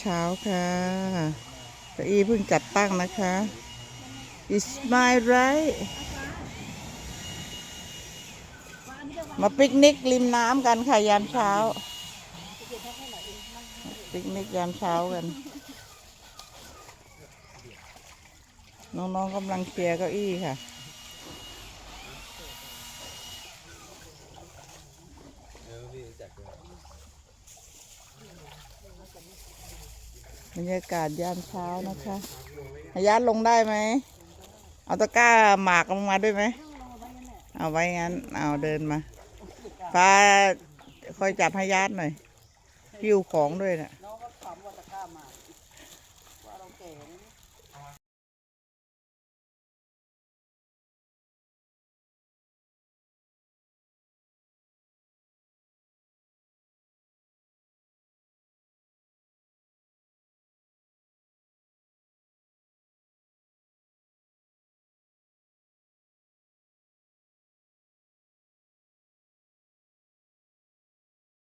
เช้าค่ะเก้าอี้เพิ่งจัดตั้งนะคะ is my right มาปิกนิกริมน้ำกันค่ะยามเช้า ปิกนิกยามเช้ากัน น้องๆกำลังเคลียร์เก้าอี้ค่ะ บรรยากาศยามเช้านะคะอายัดลงได้ไหม เอาตะกร้าหมากลงมาด้วยไหม เอาไว้งั้น เอาเดินมาฟาคอยจับให้ยัดหน่อยยิ้วของด้วยนะ่ะ